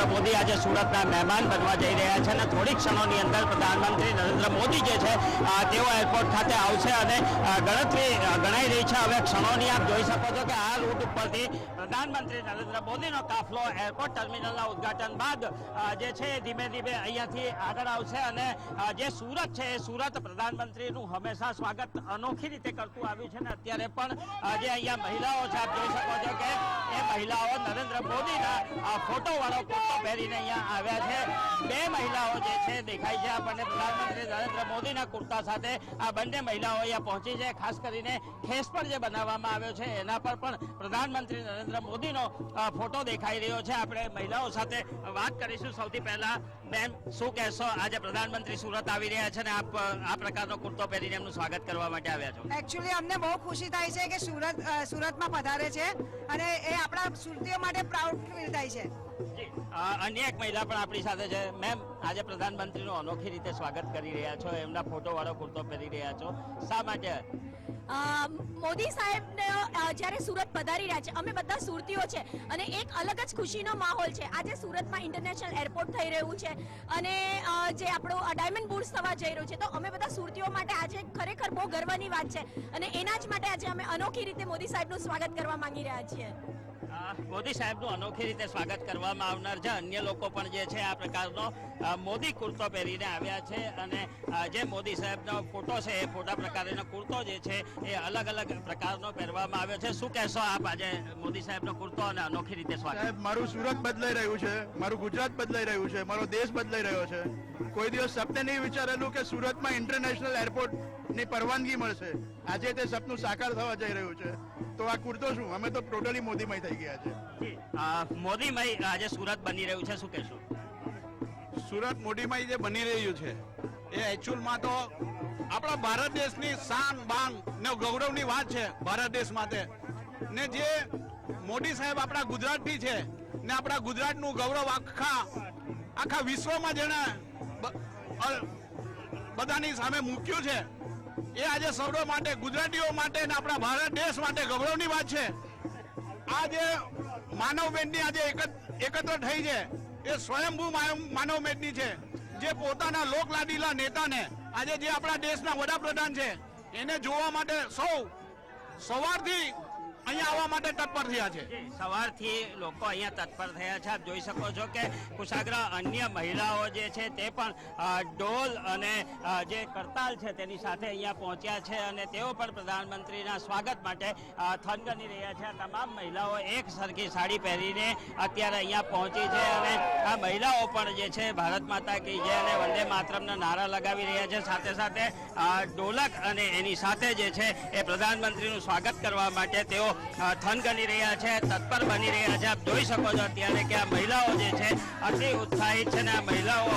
નરેન્દ્ર મોદી આજે સુરતના મહેમાન બનવા જઈ રહ્યા છે અને થોડી ક્ષણોની અંદર પ્રધાનમંત્રી નરેન્દ્ર મોદી જે છે તેઓ એરપોર્ટ ખાતે આવશે અને ગણતરી ગણાઈ રહી છે. હવે ક્ષણોની આપ જોઈ શકો છો કે આ રૂટ ઉપરથી પ્રધાનમંત્રી નરેન્દ્ર મોદીનો કાફલો એરપોર્ટ ટર્મિનલના ઉદઘાટન બાદ જે છે ધીમે ધીમે અહીંયાથી આગળ આવશે અને જે સુરત છે એ સુરત પ્રધાનમંત્રીનું હંમેશા સ્વાગત અનોખી રીતે કરતું આવ્યું છે ને અત્યારે પણ જે અહીંયા મહિલાઓ છે, આપ જોઈ શકો છો કે એ મહિલાઓ નરેન્દ્ર મોદીના ફોટોવાળો ફોટો વાળો પહેરીને અહીંયા આવ્યા છે. બે મહિલાઓ જે છે દેખાય છે આપણને પ્રધાનમંત્રી નરેન્દ્ર મોદીના કુર્તા સાથે. આ બંને મહિલાઓ અહીંયા પહોંચી છે, ખાસ કરીને ખેસ પર જે બનાવવામાં આવ્યો છે, એના પર પણ પ્રધાનમંત્રી નરેન્દ્ર મોદીનો ફોટો દેખાઈ રહ્યો છે. આપણે મહિલાઓ સાથે વાત કરીશું. સૌથી પહેલા બેન શું કહેશો? આજે પ્રધાનમંત્રી સુરત આવી રહ્યા છે ને આપ, આ પ્રકારનો કુર્તો પહેરીને એમનું સ્વાગત કરવા માટે આવ્યા છો. એકચ્યુઅલી અમને બહુ ખુશી થાય છે કે સુરત સુરતમાં પધારે છે અને એ આપણા સુરતીઓ માટે પ્રાઉડ ફીલ થાય છે. અન્ય એક મહિલા પણ આપણી સાથે છે. મેમ આજે પ્રધાનમંત્રીનું અનોખી રીતે સ્વાગત કરી રહ્યા છો. એમના ફોટો વાળો કુર્તો પહેરી રહ્યા છો. શા માટે? મોદી સાહેબને જ્યારે સુરત પધારી રહ્યા છે, અમે બધા સુરતીઓ છે અને એક અલગ જ ખુશીનો માહોલ છે. આજે સુરતમાં ઇન્ટરનેશનલ એરપોર્ટ થઈ રહ્યું છે અને જે આપણો ડાયમંડ બુર્સ થવા જઈ રહ્યું છે, તો અમે બધા સુરતીઓ માટે આજે ખરેખર બહુ ગર્વની વાત છે અને એના જ માટે આજે અમે અનોખી રીતે મોદી સાહેબનું સ્વાગત કરવા માંગી રહ્યા છીએ. મોદી સાહેબનું અનોખી રીતે સ્વાગત કરવામાં આવનાર છે. અન્ય લોકો પણ જે છે આ પ્રકારનો મોદી કુર્તો પહેરીને આવ્યા છે અને જે મોદી સાહેબનો ફોટો છે એ ફોટા પ્રકારનો કુર્તો જે છે એ અલગ અલગ પ્રકારનો પહેરવામાં આવ્યો છે. શું કહેશો આપ આજે મોદી સાહેબનો કુર્તો અને અનોખી રીતે સ્વાગત? મારું સુરત બદલાઈ રહ્યું છે, મારું ગુજરાત બદલાઈ રહ્યું છે, મારો દેશ બદલાઈ રહ્યો છે. કોઈ દિવસ સપને નહીં વિચારેલું કે સુરતમાં ઇન્ટરનેશનલ એરપોર્ટ ની પરવાનગી મળશે. આજે તે સપનું સાકાર થવા જઈ રહ્યું છે. તો આ કુર્તો શું? અમે તો ટોટલી મોદીમય થઈ ગયા છે મોદીમય આજે સુરત બની રહ્યું છે. શું કહેશો? સુરત મોદીમય જે બની રહ્યું છે એ એકચ્યુઅલમાં તો આપણા ભારત દેશની શાન બાન ને ગૌરવની વાત છે ભારત દેશ માટે. ને જે મોદી સાહેબ આપણા ગુજરાતથી છે ને આપણા ગુજરાતનું ગૌરવ આખા આખા વિશ્વમાં જેણે બધાની સામે મૂક્યું છે એ આજે સૌનો માટે, ગુજરાતીઓ માટે ને આપણા ભારત દેશ માટે ગૌરવની વાત છે. આ જે માનવ બેનની આજે એકત- એકત્ર થઈ છે. એ સ્વયંભૂ માનવ- માનવ છે. જે પોતાના લોકલાડીલા નેતાને આજે જે આપણા દેશના વડાપ્રધાન છે, એને જોવા માટે સૌ સવારથી અહીંયા આવવા માટે તત્પર થયા છે. સવારથી લોકો અહીંયા તત્પર થયા છે. આપ જોઈ શકો છો કે કુશાગ્ર અન્ય મહિલાઓ જે છે તે પણ ડોલ અને જે કરતાલ છે તેની સાથે અહીંયા પહોંચ્યા છે અને તેઓ પણ પ્રધાનમંત્રીના સ્વાગત માટે થનગની રહ્યા છે. તમામ મહિલાઓ એક સરખી સાડી પહેરીને અત્યારે અહીંયા પહોંચી છે અને આ મહિલાઓ પણ જે છે ભારત માતા કી જય અને વંદે માતરમના નારા લગાવી રહ્યા છે. સાથે સાથે ઢોલક અને એની સાથે જે છે એ પ્રધાનમંત્રીનું સ્વાગત કરવા માટે તેઓ અ, થનગની રહ્યા છે તત્પર બની રહ્યા છે. આપ જોઈ શકો છો અત્યારે કે આ મહિલાઓ જે છે અતિ ઉત્સાહિત છે ને આ મહિલાઓ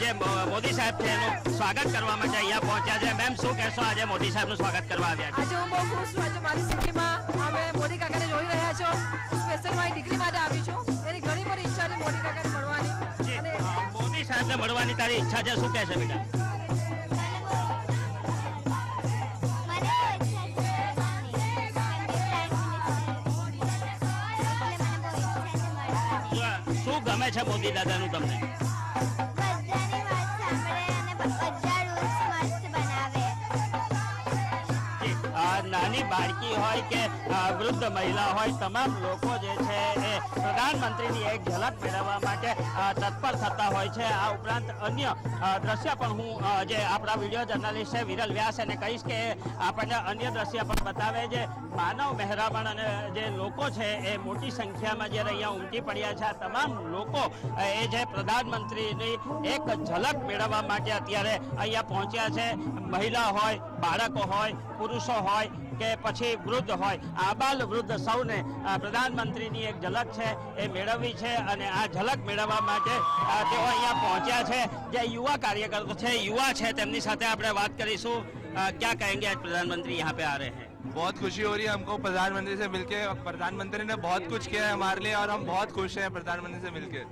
જે મોદી સાહેબ છે એનું સ્વાગત કરવા માટે અહીંયા પહોંચ્યા છે. મેમ શું કહેશો? આજે મોદી સાહેબનું સ્વાગત કરવા આવ્યા છે. આજે હું બહુ ખુશ છું. આજે મારી સિટીમાં અમે મોદી કાકાને જોઈ રહ્યા છો. સ્પેશિયલ મારી ડિગ્રી માટે આવી છું. એની ઘણી બધી ઈચ્છા છે મોદી કાકાને મળવાની. જી, સાહેબ ને મોદી સાહેબને મળવાની તારી ઈચ્છા છે. શું કહેશે બેટા? છે મોદી દાદાનું તમને? નાની બાળકી હોય કે વૃદ્ધ મહિલા હોય તમામ લોકો જે છે પ્રધાનમંત્રીની એક ઝલક મેળવવા માટે તત્પર થતા હોય છે. આ ઉપરાંત અન્ય દ્રશ્ય પણ હું જે આપણા વીડિયો જર્નલિસ્ટ છે વિરલ વ્યાસ એને કહીશ કે આપણને અન્ય દ્રશ્ય પણ બતાવે છે. માનવ મહેરામણ અને જે લોકો છે એ મોટી સંખ્યામાં જ્યારે અહીંયા ઉમટી પડ્યા છે, આ તમામ લોકો એ જે પ્રધાનમંત્રીની એક ઝલક મેળવવા માટે અત્યારે અહીંયા પહોંચ્યા છે. મહિલા હોય બાળકો હોય પુરુષો હોય કે પછી વૃદ્ધ હોય આબાલ વૃદ્ધ સૌને પ્રધાનમંત્રીની એક ઝલક છે એ મેળવવી છે અને આ ઝલક મેળવવા માટે તેઓ અહીંયા પહોંચ્યા છે જે યુવા કાર્યકર્તો છે યુવા છે તેમની સાથે આપણે વાત કરીશું. क्या कहेंगे आज प्रधानमंत्री यहाँ पे आ रहे हैं बहुत खुशी हो रही है हमको प्रधानमंत्री से मिलके प्रधानमंत्री ने बहुत कुछ किया है हमारे लिए और हम बहुत खुश हैं प्रधानमंत्री से मिलके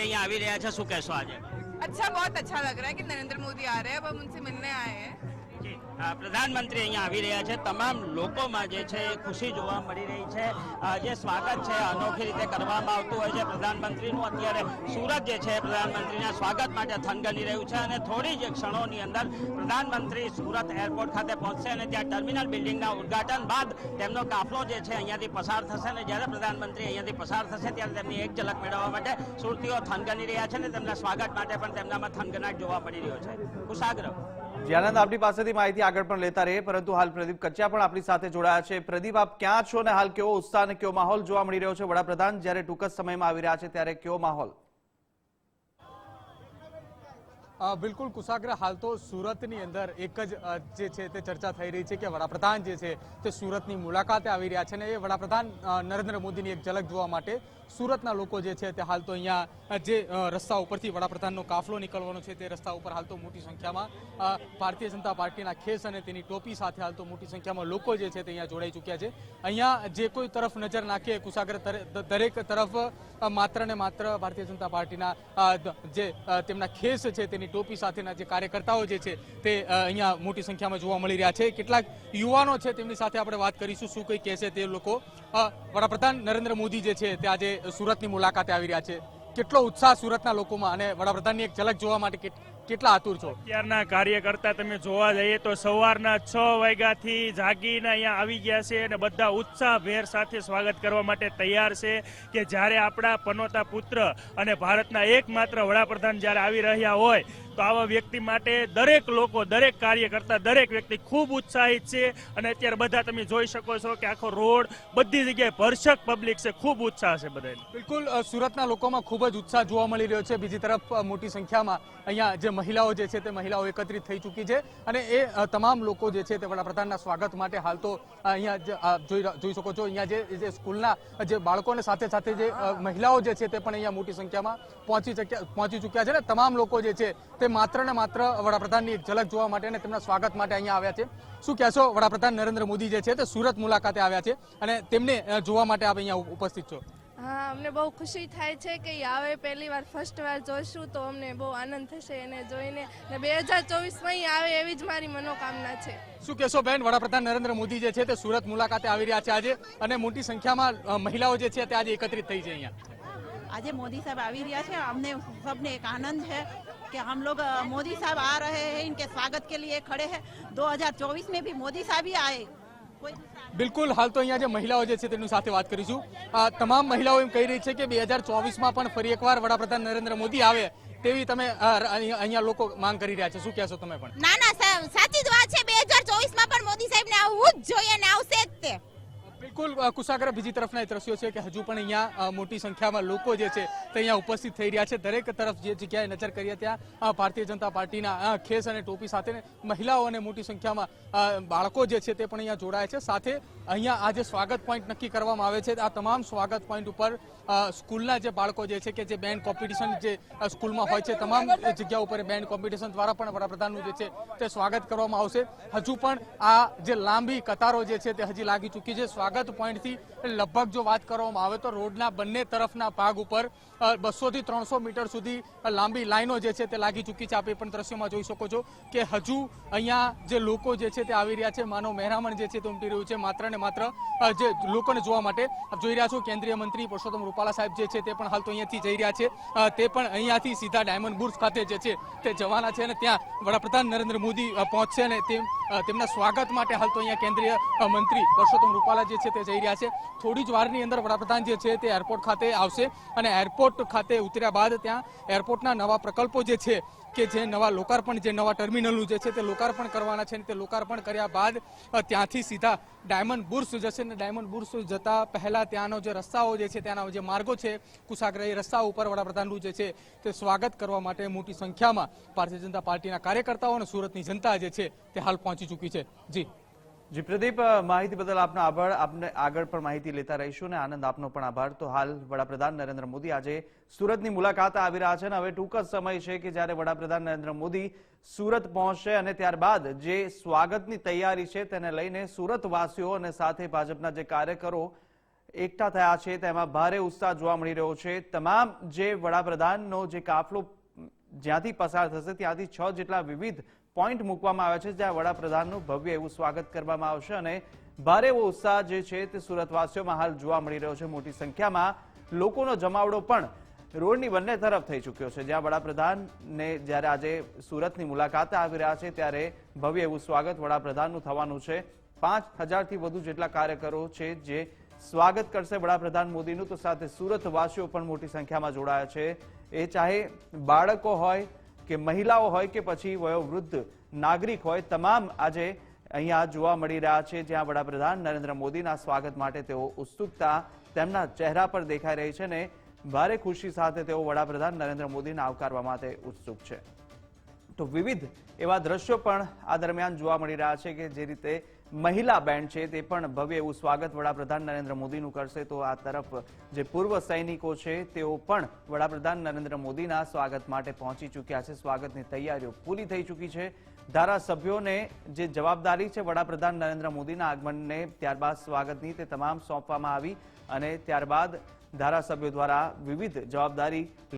અહીંયા આવી રહ્યા છે શું કહેશો આજે? अच्छा बहुत अच्छा लग रहा है कि नरेंद्र मोदी आ रहे हैं अब हम उनसे मिलने आए हैं જી, આ પ્રધાનમંત્રી અહીંયા આવી રહ્યા છે. તમામ લોકોમાં જે છે એ ખુશી જોવા મળી રહી છે. જે સ્વાગત છે, અનોખી રીતે કરવામાં આવતું હોય છે પ્રધાનમંત્રીનું. અત્યારે સુરત જે છે પ્રધાનમંત્રીના સ્વાગત માટે થનગની રહ્યું છે અને થોડી જ ક્ષણોની અંદર પ્રધાનમંત્રી સુરત એરપોર્ટ ખાતે પહોંચશે અને ત્યાં ટર્મિનલ બિલ્ડિંગના ઉદઘાટન બાદ તેમનો કાફલો જે છે અહીંયાથી પસાર થશે અને જ્યારે પ્રધાનમંત્રી અહીંયાથી પસાર થશે ત્યારે તેમની એક ઝલક મેળવવા માટે સુરતીઓ થનગની રહ્યા છે અને તેમના સ્વાગત માટે પણ તેમનામાં થનગનાટ જોવા મળી રહ્યો છે. કુશાગ્ર જી આનંદ આપની પાસેથી માહિતી આગળ પણ લેતા રહીએ, પરંતુ હાલ પ્રદીપ કચ્યા પણ આપણી સાથે જોડાયા છે. પ્રદીપ, આપ ક્યાં છો ને હાલ કેવો ઉત્સાહ અને કેવો માહોલ જોવા મળી રહ્યો છે? વડાપ્રધાન જ્યારે ટૂંક જ સમયમાં આવી રહ્યા છે, ત્યારે કેવો માહોલ? બિલકુલ કુશાગ્ર હાલ તો સુરતની અંદર એક જ જે છે તે ચર્ચા થઈ રહી છે કે વડાપ્રધાન જે છે તે સુરતની મુલાકાતે આવી રહ્યા છે અને એ વડાપ્રધાન નરેન્દ્ર મોદીની એક ઝલક જોવા માટે સુરતના લોકો જે છે તે હાલ તો અહીંયા, જે રસ્તા ઉપરથી વડાપ્રધાનનો કાફલો નીકળવાનો છે તે રસ્તા ઉપર હાલ તો મોટી સંખ્યામાં ભારતીય જનતા પાર્ટીના ખેસ અને તેની ટોપી સાથે હાલ તો મોટી સંખ્યામાં લોકો જે છે તે અહીંયા જોડાઈ ચૂક્યા છે. અહીંયા જે કોઈ તરફ નજર નાખીએ કુશાગ્ર દરેક તરફ માત્ર ને માત્ર ભારતીય જનતા પાર્ટીના જે તેમના ખેસ છે તેની ટોપી સાથેના જે કાર્યકર્તાઓ જે છે તે અહીંયા મોટી સંખ્યામાં જોવા મળી રહ્યા છે. કેટલાક યુવાનો છે તેમની સાથે આપણે વાત કરીશું, શું કંઈ કહેશે તે લોકો. વડાપ્રધાન નરેન્દ્ર મોદી જે છે તે આજે સુરતની મુલાકાતે આવી રહ્યા છે. કેટલો ઉત્સાહ સુરતના લોકોમાં અને વડાપ્રધાનની એક ઝલક જોવા માટે કેટલા આતુર છો? અત્યારના કાર્યકર્તા તમે જોવા જઈએ તો સવારના છ વાગ્યાથી જાગીને અહીંયા આવી ગયા છે અને બધા ઉત્સાહભેર સાથે સ્વાગત કરવા માટે તૈયાર છે કે જ્યારે આપણા પનોતા પુત્ર અને ભારતના એકમાત્ર વડાપ્રધાન જ્યારે આવી રહ્યા હોય તો આવા વ્યક્તિ માટે દરેક લોકો, દરેક કાર્યકર્તા, દરેક વ્યક્તિ ખૂબ ઉત્સાહિત છે. અને અત્યારે બધા તમે જોઈ શકો છો કે આખો રોડ બધી જગ્યાએ ભરસક પબ્લિક છે. ખૂબ ઉત્સાહ છે બધાને બિલકુલ સુરતના લોકોમાં ખૂબ જ ઉત્સાહ જોવા મળી રહ્યો છે. બીજી તરફ મોટી સંખ્યામાં અહીંયા જે મહિલાઓ જે છે તે મહિલાઓ એકત્રિત થઈ ચૂકી છે. અને એ તમામ લોકો જે છે તે વડાપ્રધાનના સ્વાગત માટે હાલ તો અહીંયા જોઈ શકો છો. અહીંયા જે સ્કૂલના જે બાળકોને સાથે સાથે જે મહિલાઓ જે છે તે પણ અહીંયા મોટી સંખ્યામાં પહોંચી ચક્યા, પહોંચી ચૂક્યા છે. ને તમામ લોકો જે છે તે તે માત્ર ને માત્ર વડાપ્રધાનની એક ઝલક જોવા માટે અને તેમના સ્વાગત માટે અહીંયા આવ્યા છે. શું કહેશો વડાપ્રધાન નરેન્દ્ર મોદી જે છે તે સુરત મુલાકાતે આવ્યા છે અને તેમને જોવા માટે આપ અહીંયા ઉપસ્થિત છો? હા અમને બહુ ખુશી થાય છે કે આવે પહેલી વાર ફર્સ્ટ વાર જોઈશું તો અમને બહુ આનંદ થશે એને જોઈને અને બે હજાર ચોવીસમાં આવે એવી જ મારી મનોકામના છે. શું કહેશો બેન વડાપ્રધાન નરેન્દ્ર મોદી જે છે તે સુરત મુલાકાતે આવી રહ્યા છે આજે અને મોટી સંખ્યામાં મહિલાઓ જે છે તે આજે એકત્રિત થઈ છે અહીંયા? આજે મોદી સાહેબ આવી રહ્યા છે. અમને સૌને એક આનંદ છે. कि हम लोग अ, मोदी साहब आ रहे हैं इनके स्वागत के लिए खड़े हैं 2024 में भी मोदी साहब ही आए कोई બિલકુલ હાલ તો અહીંયા જે મહિલાઓ જે છે તેની સાથે વાત કરીશું આ તમામ મહિલાઓ એમ કહી રહી છે કે બે હજાર ચોવીસમાં પણ ફરી એકવાર વડાપ્રધાન નરેન્દ્ર મોદી આવે તેવી તમે અ, અહીંયા અહીંયા લોકો માંગ કરી રહ્યા છે શું કહેશો તમે પણ ના ના સાચી જ વાત છે બે હજાર ચોવીસમાં પણ મોદી સાહેબ ને આવવું જ જોઈએ ને આવશે જ તે બિલકુલ કુશાગર બીજી તરફના એ દ્રશ્યો છે કે હજુ પણ અહીંયા મોટી સંખ્યામાં લોકો જે છે તે અહીંયા ઉપસ્થિત થઈ રહ્યા છે. દરેક તરફ જે જગ્યાએ નજર કરીએ ત્યાં ભારતીય જનતા પાર્ટીના ખેસ અને ટોપી સાથે મહિલાઓ અને મોટી સંખ્યામાં બાળકો જે છે તે પણ અહીંયા જોડાય છે. સાથે અહીંયા આ જે સ્વાગત પોઈન્ટ નક્કી કરવામાં આવે છે, આ તમામ સ્વાગત પોઈન્ટ ઉપર સ્કૂલના જે બાળકો જે છે કે જે બેન્ડ કોમ્પિટિશન જે સ્કૂલમાં હોય છે, તમામ જગ્યા ઉપર બેન્ડ કોમ્પિટિશન દ્વારા પણ વડાપ્રધાનનું જે છે તે સ્વાગત કરવામાં આવશે. હજુ પણ આ જે લાંબી કતારો જે છે તે હજી લાગી ચૂકી છે. સ્વાગત પોઈન્ટથી લગભગ જો વાત કરવામાં આવે તો રોડના બંને તરફના ભાગ ઉપર બસો થી ત્રણસો મીટર સુધી લાંબી લાઈનો જે છે તે લાગી ચૂકી છે. આપ પણ દ્રશ્યોમાં જોઈ શકો છો કે હજુ અહીંયા જે લોકો જે છે તે આવી રહ્યા છે, માનવ મહેરામણ જે છે તે ઉમટી રહ્યું છે, માત્ર ને માત્ર જે લોકોને જોવા માટે. આપ જોઈ રહ્યા છો કેન્દ્રીય મંત્રી પુરુષોત્તમ સાહેબ જે છે તે પણ હાલ તો અહીંયાથી જઈ રહ્યા છે. તે પણ અહીંયાથી સીધા ડાયમંડ બુર્સ ખાતે જે છે તે જવાના છે અને ત્યાં વડાપ્રધાન નરેન્દ્ર મોદી પહોંચશે અને તેમ તેમના સ્વાગત માટે હાલ તો અહીંયા કેન્દ્રીય મંત્રી પરસોત્તમ રૂપાલા જે છે તે જઈ રહ્યા છે. થોડી જ વારની અંદર વડાપ્રધાન જે છે તે એરપોર્ટ ખાતે આવશે અને એરપોર્ટ ખાતે ઉતર્યા બાદ ત્યાં એરપોર્ટના નવા પ્રકલ્પો જે છે કે જે નવા લોકાર્પણ, જે નવા ટર્મિનલનું જે છે તે લોકાર્પણ કરવાના છે અને તે લોકાર્પણ કર્યા બાદ ત્યાંથી સીધા ડાયમંડ બુર્સ જશે ને ડાયમંડ બુર્સ જતા પહેલાં ત્યાંનો જે રસ્તાઓ જે છે ત્યાંના જે માર્ગો છે કુશાગ્રહી રસ્તા ઉપર વડાપ્રધાનનું જે છે તે સ્વાગત કરવા માટે મોટી સંખ્યામાં ભારતીય જનતા પાર્ટીના કાર્યકર્તાઓ અને સુરતની જનતા જે છે તે હાલ પહોંચી ચૂકી છે. જી. જી, પ્રદીપ માહિતી બદલ આપનો આભાર. આપને આગળ પણ માહિતી લેતા રહીશું અને આનંદ, આપનો પણ આભાર. તો હાલ વડાપ્રધાન નરેન્દ્ર મોદી આજે સુરતની મુલાકાત આવી રહ્યા છે અને હવે ટૂંક જ સમય છે કે જ્યારે વડાપ્રધાન નરેન્દ્ર મોદી સુરત પહોંચશે અને ત્યારબાદ જે સ્વાગતની તૈયારી છે તેને લઈને સુરતવાસીઓ અને સાથે ભાજપના જે કાર્યકરો એકઠા થયા છે તેમાં ભારે ઉત્સાહ જોવા મળી રહ્યો છે. તમામ જે વડાપ્રધાનનો જે કાફલો જ્યાંથી પસાર થશે ત્યાંથી છ જેટલા વિવિધ પોઈન્ટ મૂકવામાં આવ્યા છે, જ્યાં વડાપ્રધાનનું ભવ્ય એવું સ્વાગત કરવામાં આવશે અને ભારે એવો ઉત્સાહ જે છે તે સુરતવાસીઓમાં હાલ જોવા મળી રહ્યો છે. મોટી સંખ્યામાં લોકોનો જમાવડો પણ રોડની બંને તરફ થઈ ચૂક્યો છે. જ્યાં વડાપ્રધાનને જ્યારે આજે સુરતની મુલાકાતે આવી રહ્યા છે, ત્યારે ભવ્ય એવું સ્વાગત વડાપ્રધાનનું થવાનું છે. પાંચ હજારથી વધુ જેટલા કાર્યકરો છે જે સ્વાગત કરશે વડાપ્રધાન મોદીનું, તો સાથે સુરતવાસીઓ પણ મોટી સંખ્યામાં જોડાયા છે. એ ચાહે બાળકો હોય કે મહિલાઓ હોય કે પછી વયોવૃદ્ધ નાગરિક હોય, તમામ આજે અહીંયા જોવા મળી રહ્યા છે, જ્યાં વડાપ્રધાન નરેન્દ્ર મોદીના સ્વાગત માટે તેઓ ઉત્સુકતા તેમના ચહેરા પર દેખાઈ રહી છે ને ભારે ખુશી સાથે તેઓ વડાપ્રધાન નરેન્દ્ર મોદીને આવકારવા માટે ઉત્સુક છે. તો વિવિધ એવા દ્રશ્યો પણ આ દરમિયાન જોવા મળી રહ્યા છે કે જે રીતે મહિલા બેન્ડ છે તે પણ ભવ્ય એવું સ્વાગત વડાપ્રધાન નરેન્દ્ર મોદીનું કરશે. તો આ તરફ જે પૂર્વ સૈનિકો છે, તેઓ પણ વડાપ્રધાન નરેન્દ્ર મોદીના સ્વાગત માટે પહોંચી ચૂક્યા છે. સ્વાગતની તૈયારીઓ પૂરી થઈ ચૂકી છે. ધારાસભ્યોને જે જવાબદારી છે વડાપ્રધાન નરેન્દ્ર મોદીના આગમનને ત્યારબાદ સ્વાગતની તે તમામ સોંપવામાં આવી અને ત્યારબાદ ધારાસભ્યો દ્વારા વિવિધ જવાબદારી